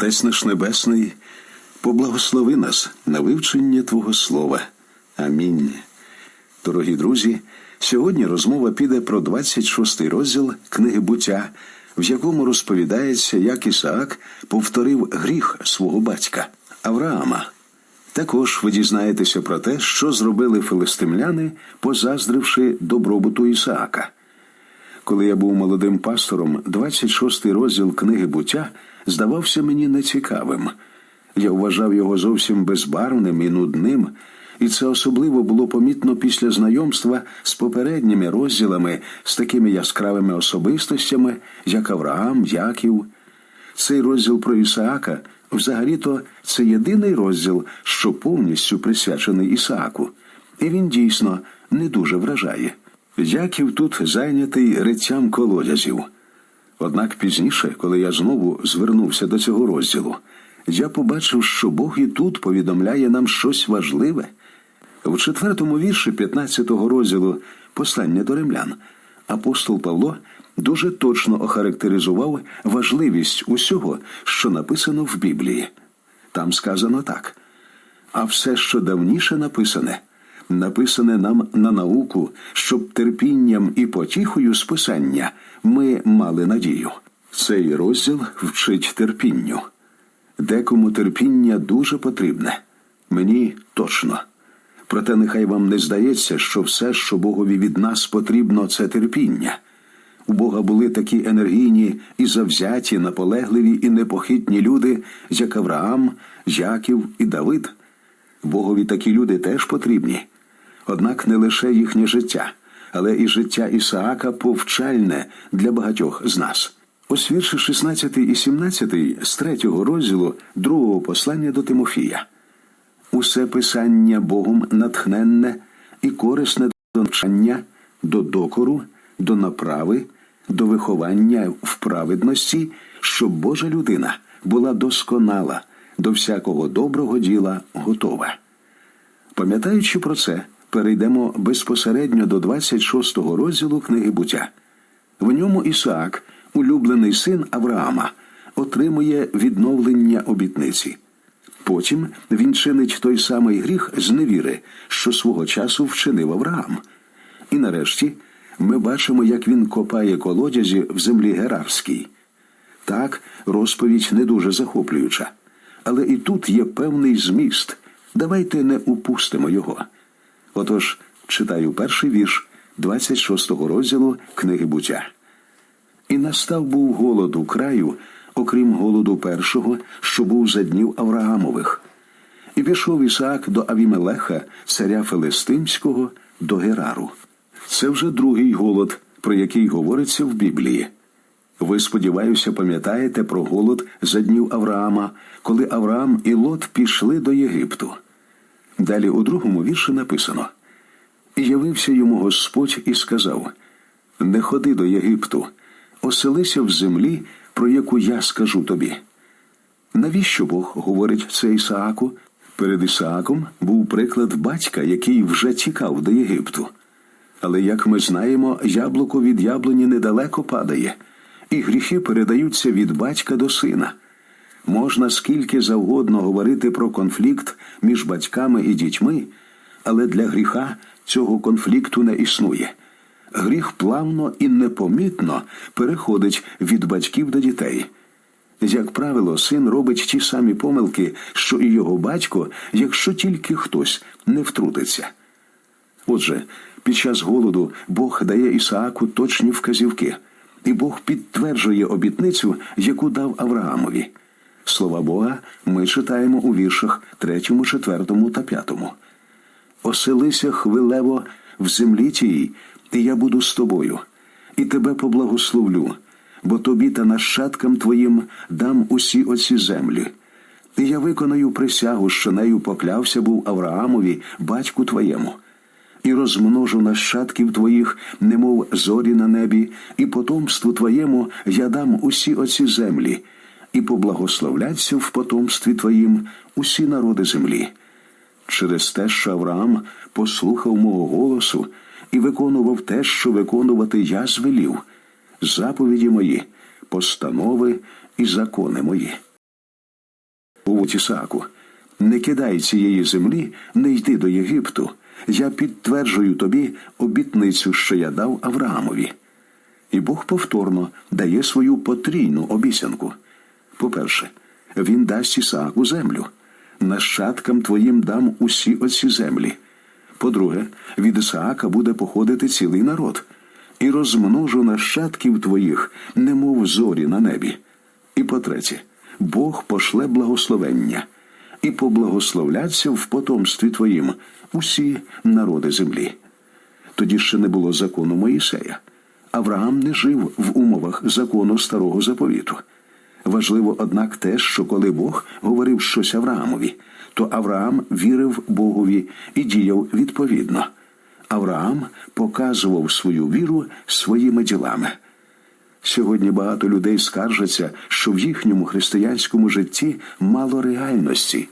Отець наш Небесний, поблагослови нас на вивчення Твого Слова. Амінь. Дорогі друзі, сьогодні розмова піде про 26 розділ книги буття, в якому розповідається, як Ісаак повторив гріх свого батька Авраама. Також ви дізнаєтеся про те, що зробили филистимляни, позаздривши добробуту Ісаака. Коли я був молодим пастором, 26-й розділ книги буття здавався мені нецікавим. Я вважав його зовсім безбарвним і нудним, і це особливо було помітно після знайомства з попередніми розділами, з такими яскравими особистостями, як Авраам, Яків. Цей розділ про Ісаака взагалі-то це єдиний розділ, що повністю присвячений Ісааку, і він дійсно не дуже вражає. Яків тут зайнятий риттям колодязів. Однак пізніше, коли я знову звернувся до цього розділу, я побачив, що Бог і тут повідомляє нам щось важливе. В четвертому вірші 15-го розділу Послання до римлян апостол Павло дуже точно охарактеризував важливість усього, що написано в Біблії. Там сказано так: а все, що давніше написане, написане нам на науку, щоб терпінням і потіхою списання ми мали надію. Цей розділ вчить терпінню. Декому терпіння дуже потрібне, мені точно. Проте нехай вам не здається, що все, що Богові від нас потрібно, це терпіння. У Бога були такі енергійні і завзяті, наполегливі і непохитні люди, як Авраам, Яків і Давид. Богові такі люди теж потрібні. Однак не лише їхнє життя, але і життя Ісаака повчальне для багатьох з нас. Ось вірші 16 і 17 з третього розділу другого послання до Тимофія. Усе писання Богом натхненне і корисне до навчання, до докору, до направи, до виховання в праведності, щоб Божа людина була досконала, до всякого доброго діла готова. Пам'ятаючи про це, перейдемо безпосередньо до 26-го розділу книги буття. В ньому Ісаак, улюблений син Авраама, отримує відновлення обітниці. Потім він чинить той самий гріх з невіри, що свого часу вчинив Авраам. І нарешті ми бачимо, як він копає колодязі в землі Герарській. Так, розповідь не дуже захоплююча. Але і тут є певний зміст. Давайте не упустимо його. Отож, читаю перший вірш 26-го розділу книги буття. І настав був голод у краю, окрім голоду першого, що був за днів Авраамових. І пішов Ісаак до Авімелеха, царя Филистимського, до Герару. Це вже другий голод, про який говориться в Біблії. Ви, сподіваюся, пам'ятаєте про голод за днів Авраама, коли Авраам і Лот пішли до Єгипту. Далі у другому вірші написано: явився йому Господь і сказав: Не ходи до Єгипту, оселися в землі, про яку я скажу тобі. Навіщо Бог говорить це Ісааку? Перед Ісааком був приклад батька, який вже тікав до Єгипту. Але, як ми знаємо, яблуко від яблуні недалеко падає, і гріхи передаються від батька до сина. Можна скільки завгодно говорити про конфлікт між батьками і дітьми, але для гріха цього конфлікту не існує. Гріх плавно і непомітно переходить від батьків до дітей. Як правило, син робить ті самі помилки, що і його батько, якщо тільки хтось не втрутиться. Отже, під час голоду Бог дає Ісааку точні вказівки, і Бог підтверджує обітницю, яку дав Авраамові. Слова Бога ми читаємо у віршах 3, 4 та 5. Оселися хвилево в землі тій, і я буду з тобою, і тебе поблагословлю, бо тобі та нащадкам твоїм дам усі оці землі. І я виконаю присягу, що нею поклявся був Авраамові, батьку твоєму, і розмножу нащадків твоїх, немов зорі на небі, і потомству твоєму я дам усі оці землі, і поблагословляться в потомстві твоїм усі народи землі. Через те, що Авраам послухав мого голосу і виконував те, що виконувати я звелів, заповіді мої, постанови і закони мої. Поводь Ісааку, не кидай цієї землі, не йди до Єгипту. Я підтверджую тобі обітницю, що я дав Авраамові. І Бог повторно дає свою потрійну обіцянку. По-перше, він дасть Ісааку землю. Нащадкам твоїм дам усі оці землі. По-друге, від Ісаака буде походити цілий народ, і розмножу нащадків твоїх, немов зорі на небі. І по-третє, Бог пошле благословення, і поблагословляться в потомстві твоїм усі народи землі. Тоді ще не було закону Моїсея. Авраам не жив в умовах закону старого заповіту. Важливо, однак, те, що коли Бог говорив щось Авраамові, то Авраам вірив Богові і діяв відповідно. Авраам показував свою віру своїми ділами. Сьогодні багато людей скаржаться, що в їхньому християнському житті мало реальності.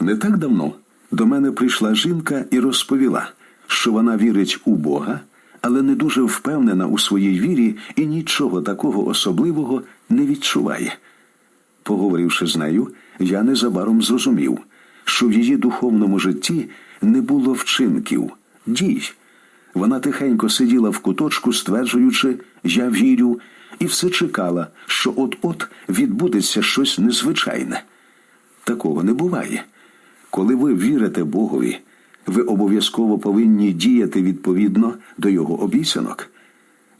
Не так давно до мене прийшла жінка і розповіла, що вона вірить у Бога, але не дуже впевнена у своїй вірі і нічого такого особливого не відчуває. Поговоривши з нею, я незабаром зрозумів, що в її духовному житті не було вчинків, дій. Вона тихенько сиділа в куточку, стверджуючи Я вірю, і все чекала, що от-от відбудеться щось незвичайне. Такого не буває. Коли ви вірите Богові, ви обов'язково повинні діяти відповідно до його обіцянок.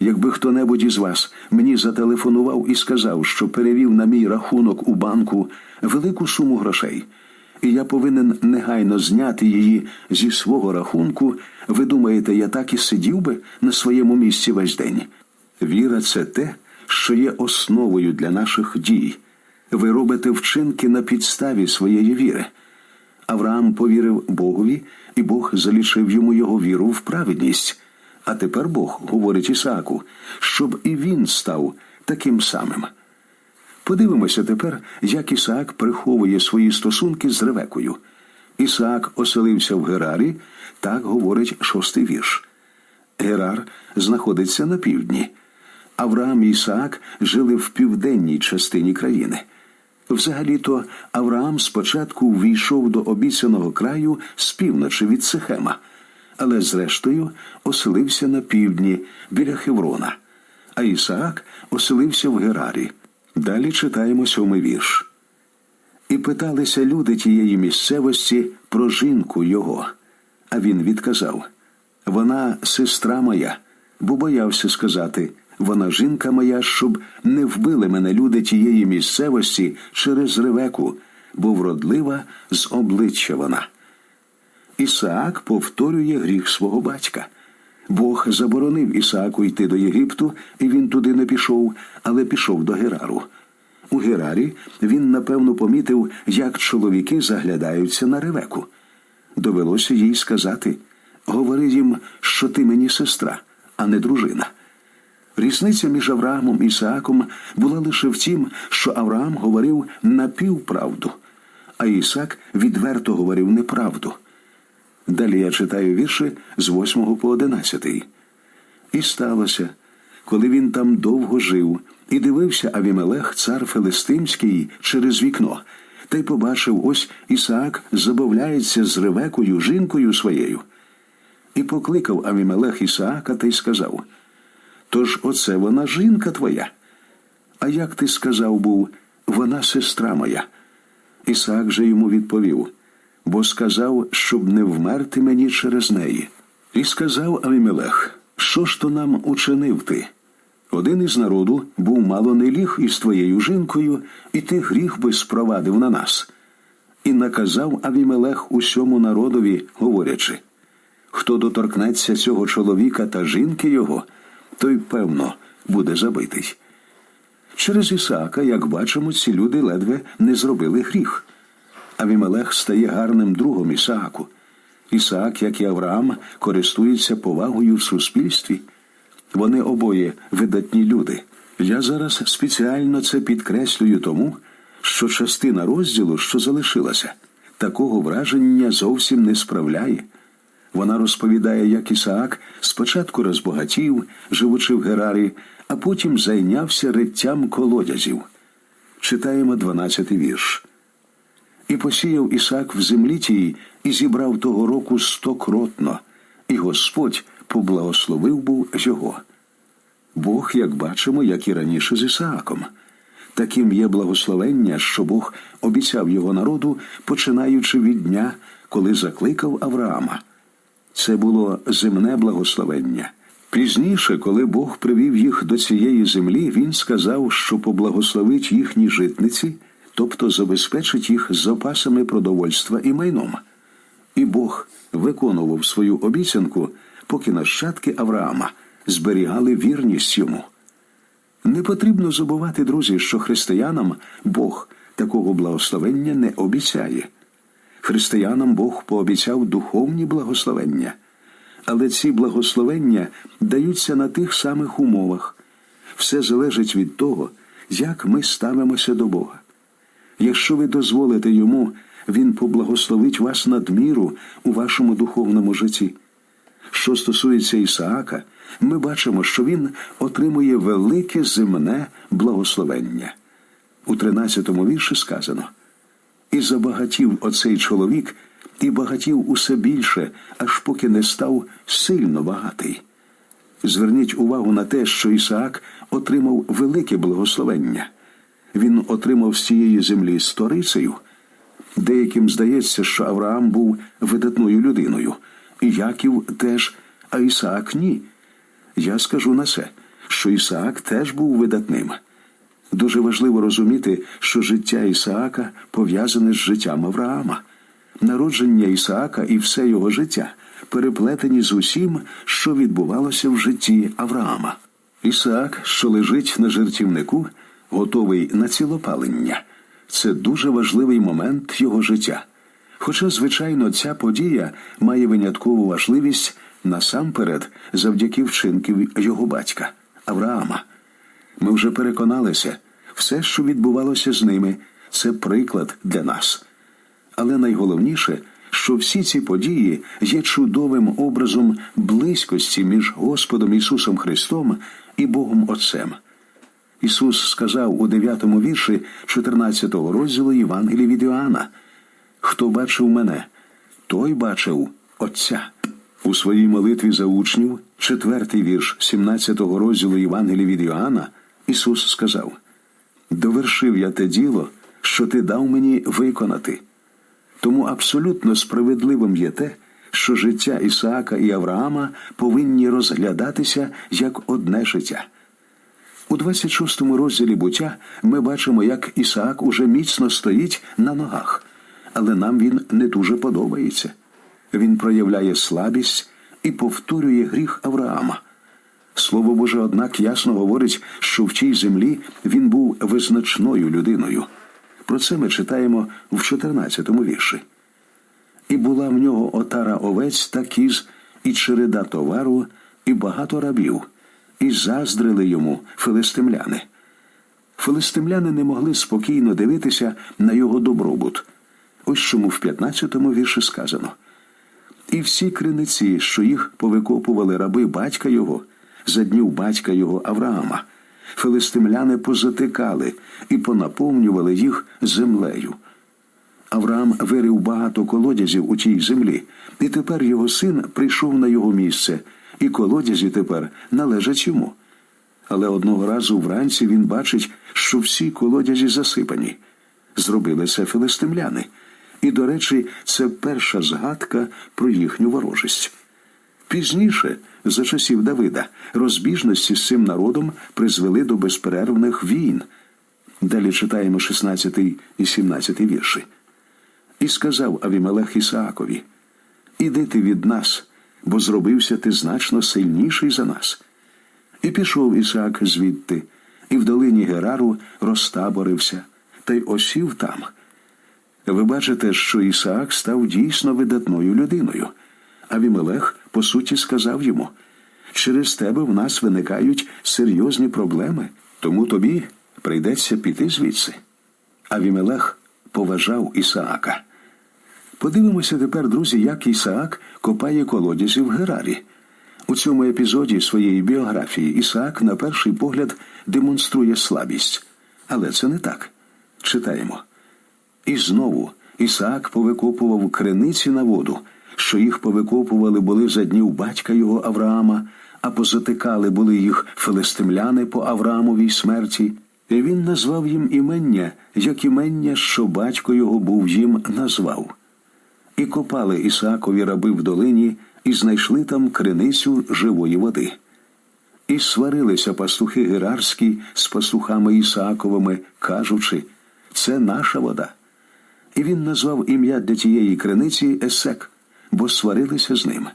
Якби хто-небудь із вас мені зателефонував і сказав, що перевів на мій рахунок у банку велику суму грошей, і я повинен негайно зняти її зі свого рахунку, ви думаєте, я так і сидів би на своєму місці весь день? Віра це те, що є основою для наших дій. Ви робите вчинки на підставі своєї віри. Авраам повірив Богові, і Бог залишив йому його віру в праведність. А тепер Бог говорить Ісааку, щоб і він став таким самим. Подивимося тепер, як Ісаак приховує свої стосунки з Ревекою. Ісаак оселився в Герарі, так говорить шостий вірш. Герар знаходиться на півдні. Авраам і Ісаак жили в південній частині країни. Взагалі-то Авраам спочатку ввійшов до обіцяного краю з півночі від Сихема, але зрештою оселився на півдні біля Хеврона, а Ісаак оселився в Герарі. Далі читаємо сьомий вірш. І питалися люди тієї місцевості про жінку його. А він відказав Вона сестра моя, бо боявся сказати вона жінка моя, щоб не вбили мене люди тієї місцевості через ревеку, бо вродлива з обличчя вона. Ісаак повторює гріх свого батька. Бог заборонив Ісааку йти до Єгипту, і він туди не пішов, але пішов до Герару. У Герарі він напевно помітив, як чоловіки заглядаються на ревеку. Довелося їй сказати говори їм, що ти мені сестра, а не дружина. Різниця між Авраамом і Ісааком була лише в тім, що Авраам говорив напівправду, а Ісаак відверто говорив неправду. Далі я читаю вірші з 8 по 11. І сталося, коли він там довго жив, і дивився Авімелех, цар Филистимський, через вікно, та й побачив ось Ісаак забавляється з Ревекою, жінкою своєю. І покликав Авімелех Ісаака та й сказав Тож оце вона жінка твоя. А як ти сказав був, вона сестра моя? Ісаак же йому відповів бо сказав, щоб не вмерти мені через неї. І сказав Авімелех, що ж то нам учинив ти? Один із народу був мало не ліг із твоєю жінкою, і ти гріх би спровадив на нас. І наказав Авімелех усьому народові, говорячи хто доторкнеться цього чоловіка та жінки його, той, певно, буде забитий. Через Ісаака, як бачимо, ці люди ледве не зробили гріх. Авімелех стає гарним другом Ісааку. Ісаак, як і Авраам, користується повагою в суспільстві. Вони обоє видатні люди. Я зараз спеціально це підкреслюю тому, що частина розділу, що залишилася, такого враження зовсім не справляє. Вона розповідає, як Ісаак спочатку розбагатів, живучи в Герарі, а потім зайнявся риттям колодязів. Читаємо 12-й вірш. І посіяв Ісаак в землі тій, і зібрав того року стокротно, і Господь поблагословив був його. Бог, як бачимо, як і раніше з Ісааком. Таким є благословення, що Бог обіцяв його народу, починаючи від дня, коли закликав Авраама. Це було земне благословення. Пізніше, коли Бог привів їх до цієї землі, він сказав, що поблагословить їхні житниці, тобто забезпечить їх запасами продовольства і майном. І Бог виконував свою обіцянку, поки нащадки Авраама зберігали вірність йому. Не потрібно забувати, друзі, що християнам Бог такого благословення не обіцяє. Християнам Бог пообіцяв духовні благословення, але ці благословення даються на тих самих умовах. Все залежить від того, як ми ставимося до Бога. Якщо ви дозволите йому, Він поблагословить вас надміру у вашому духовному житті. Що стосується Ісаака, ми бачимо, що він отримує велике земне благословення. У 13-му вірші сказано: І забагатів оцей чоловік, і багатів усе більше, аж поки не став сильно багатий. Зверніть увагу на те, що Ісаак отримав велике благословення. Він отримав з цієї землі сторицею. Деяким здається, що Авраам був видатною людиною, Яків теж, а Ісаак ні. Я скажу на це, що Ісаак теж був видатним. Дуже важливо розуміти, що життя Ісаака пов'язане з життям Авраама. Народження Ісаака і все його життя переплетені з усім, що відбувалося в житті Авраама. Ісаак, що лежить на жертівнику, готовий на цілопалення. Це дуже важливий момент його життя. Хоча, звичайно, ця подія має виняткову важливість насамперед завдяки вчинків його батька Авраама. Ми вже переконалися, все, що відбувалося з ними, це приклад для нас. Але найголовніше, що всі ці події є чудовим образом близькості між Господом Ісусом Христом і Богом Отцем. Ісус сказав у 9 вірші 14 розділу Євангелії від Іоанна, Хто бачив мене, той бачив Отця. У своїй молитві за учнів, четвертий вірш 17 розділу Євангелії від Іоанна, Ісус сказав: Довершив я те діло, що ти дав мені виконати. Тому абсолютно справедливим є те, що життя Ісаака і Авраама повинні розглядатися як одне життя. У 26 розділі буття ми бачимо, як Ісаак уже міцно стоїть на ногах, але нам він не дуже подобається. Він проявляє слабість і повторює гріх Авраама. Слово Боже, однак, ясно говорить, що в тій землі він був визначною людиною. Про це ми читаємо в 14 вірші. І була в нього отара овець та кіз, і череда товару, і багато рабів, і заздрили йому филистимляни. Филистимляни не могли спокійно дивитися на його добробут. Ось чому в 15-му вірші сказано. І всі криниці, що їх повикопували раби батька його, за днів батька його Авраама, филистимляни позатикали і понаповнювали їх землею. Авраам вирив багато колодязів у тій землі, і тепер його син прийшов на його місце, і колодязі тепер належать йому. Але одного разу вранці він бачить, що всі колодязі засипані. Зробили це филистимляни. І, до речі, це перша згадка про їхню ворожість. Пізніше, за часів Давида, розбіжності з цим народом призвели до безперервних війн. Далі читаємо 16 і 17 вірші. І сказав Авімелех Ісаакові: Іди ти від нас, бо зробився ти значно сильніший за нас. І пішов Ісаак звідти, і в долині Герару розтаборився, та й осів там. Ви бачите, що Ісаак став дійсно видатною людиною. Авімелех, по суті, сказав йому: через тебе в нас виникають серйозні проблеми, тому тобі прийдеться піти звідси. Авімелех поважав Ісаака. Подивимося тепер, друзі, як Ісаак копає колодязі в Герарі. У цьому епізоді своєї біографії Ісаак, на перший погляд, демонструє слабість. Але це не так. Читаємо. І знову Ісаак повикопував криниці на воду, що їх повикопували були за днів батька його Авраама, а позатикали були їх филистимляни по Авраамовій смерті. І він назвав їм імення, як імення, що батько його був їм назвав. І копали Ісаакові раби в долині, і знайшли там криницю живої води. І сварилися пастухи Герарські з пастухами Ісааковими, кажучи, це наша вода. І він назвав ім'я для тієї криниці Есек, бо сварилися з ним.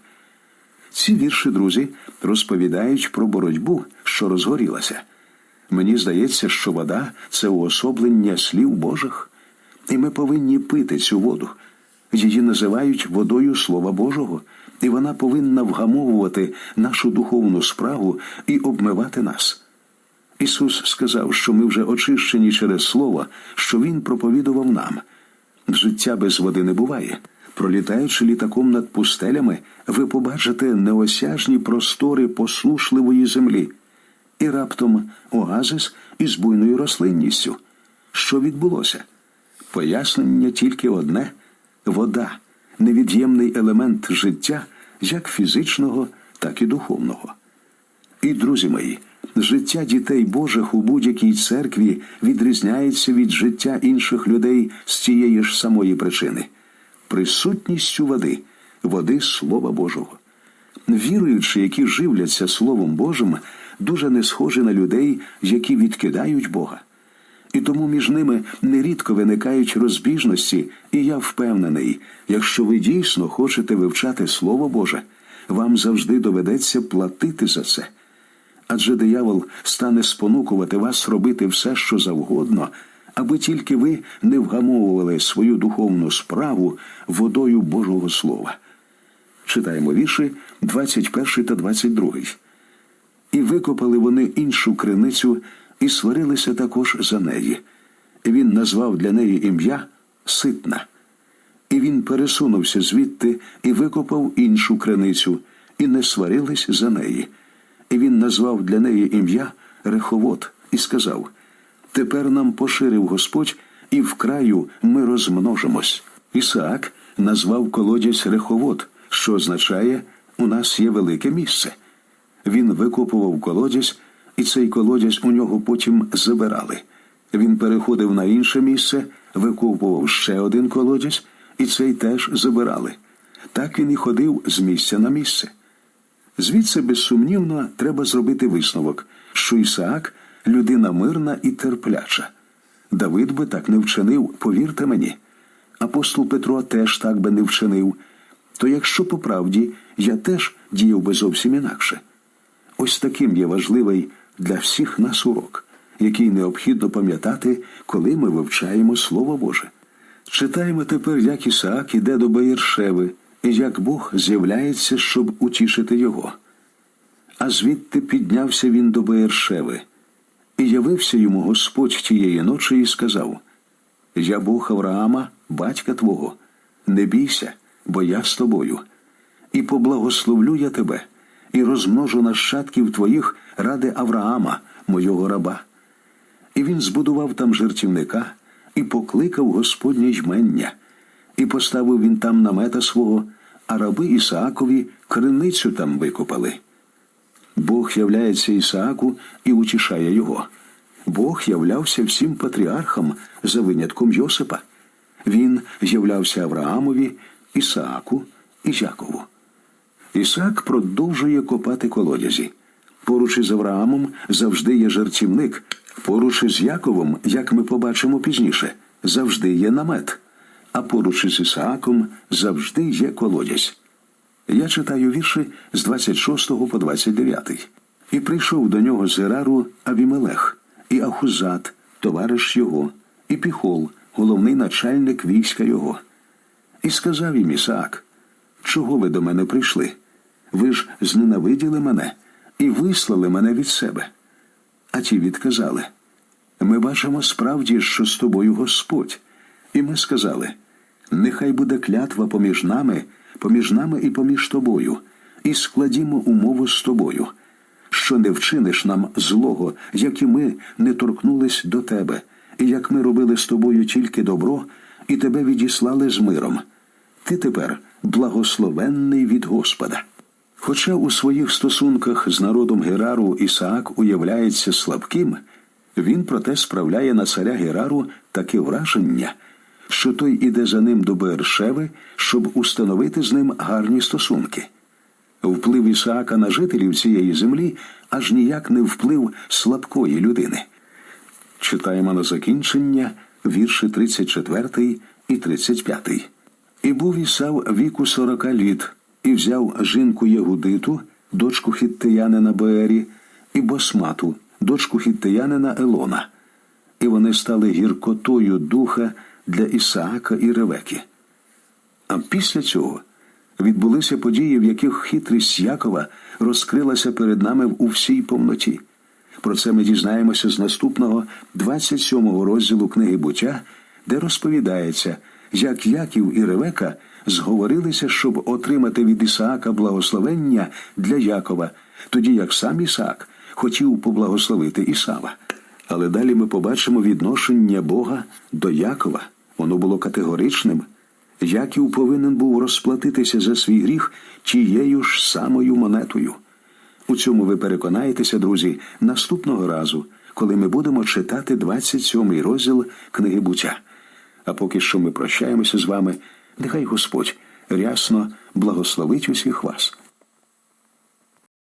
Ці вірші, друзі, розповідають про боротьбу, що розгорілася. Мені здається, що вода це уособлення слів Божих, і ми повинні пити цю воду. Її називають водою Слова Божого, і вона повинна вгамовувати нашу духовну справу і обмивати нас. Ісус сказав, що ми вже очищені через Слово, що Він проповідував нам. Життя без води не буває. Пролітаючи літаком над пустелями, ви побачите неосяжні простори послушливої землі і раптом оазис із буйною рослинністю. Що відбулося? Пояснення тільки одне вода невід'ємний елемент життя як фізичного, так і духовного. І, друзі мої, життя дітей Божих у будь-якій церкві відрізняється від життя інших людей з тієї ж самої причини присутністю води, води Слова Божого. Віруючи, які живляться Словом Божим, дуже не схожі на людей, які відкидають Бога. І тому між ними нерідко виникають розбіжності, і я впевнений, якщо ви дійсно хочете вивчати Слово Боже, вам завжди доведеться платити за це. Адже диявол стане спонукувати вас робити все, що завгодно, аби тільки ви не вгамовували свою духовну справу водою Божого Слова. Читаємо вірші 21 та 22. І викопали вони іншу криницю і сварилися також за неї. Він назвав для неї ім'я Ситна. І він пересунувся звідти і викопав іншу криницю, і не сварились за неї. І він назвав для неї ім'я Реховод і сказав: Тепер нам поширив Господь, і в краю ми розмножимось. Ісаак назвав колодязь Реховод, що означає, у нас є велике місце. Він викопував колодязь, і цей колодязь у нього потім забирали. Він переходив на інше місце, викопував ще один колодязь, і цей теж забирали. Так він і ходив з місця на місце. Звідси, безсумнівно, треба зробити висновок, що Ісаак людина мирна і терпляча. Давид би так не вчинив, повірте мені. Апостол Петро теж так би не вчинив. То якщо по правді я теж діяв би зовсім інакше. Ось таким є важливий для всіх нас урок, який необхідно пам'ятати, коли ми вивчаємо Слово Боже. Читаємо тепер, як Ісаак іде до Баєршеви, і як Бог з'являється, щоб утішити його. А звідти піднявся він до Баєршеви, і явився йому Господь тієї ночі і сказав: Я Бог Авраама, батька твого, не бійся, бо я з тобою, і поблагословлю я тебе, і розмножу нащадків твоїх ради Авраама, мого раба. І він збудував там жертівника і покликав Господнє ймення, і поставив він там намета свого, а раби Ісаакові криницю там викопали. Бог являється Ісааку і утішає його. Бог являвся всім патріархам за винятком Йосипа. Він являвся Авраамові, Ісааку і Якову. Ісаак продовжує копати колодязі. Поруч із Авраамом завжди є жертівник. Поруч із Яковом, як ми побачимо пізніше, завжди є намет, а поруч із Ісааком завжди є колодязь. Я читаю вірші з 26 по 29. І прийшов до нього з Ерару Авімелех, і Ахузат, товариш його, і Піхол, головний начальник війська його. І сказав їм Ісаак, чого ви до мене прийшли? Ви ж зненавиділи мене і вислали мене від себе. А ті відказали ми бачимо справді, що з тобою Господь. І ми сказали нехай буде клятва поміж нами, поміж нами і поміж тобою, і складімо умову з тобою, що не вчиниш нам злого, як і ми не торкнулись до тебе, і як ми робили з тобою тільки добро, і тебе відіслали з миром. Ти тепер благословенний від Господа. Хоча у своїх стосунках з народом Герару Ісаак уявляється слабким, він проте справляє на царя Герару таке враження, що той іде за ним до Бершеви, щоб установити з ним гарні стосунки. Вплив Ісаака на жителів цієї землі аж ніяк не вплив слабкої людини. Читаємо на закінчення вірші 34 і 35. І був Ісав віку сорока літ, і взяв жінку Єгудиту, дочку хіттиянина Беері, і Босмату, дочку хіттиянина Елона. І вони стали гіркотою духа для Ісаака і Ревеки. А після цього відбулися події, в яких хитрість Якова розкрилася перед нами у всій повноті. Про це ми дізнаємося з наступного 27-го розділу книги буття, де розповідається, як Яків і Ревека зговорилися, щоб отримати від Ісаака благословення для Якова, тоді як сам Ісаак хотів поблагословити Ісава. Але далі ми побачимо відношення Бога до Якова. Воно було категоричним. Яків повинен був розплатитися за свій гріх тією ж самою монетою. У цьому ви переконаєтеся, друзі, наступного разу, коли ми будемо читати 27-й розділ книги буття. А поки що ми прощаємося з вами, нехай Господь рясно благословить усіх вас.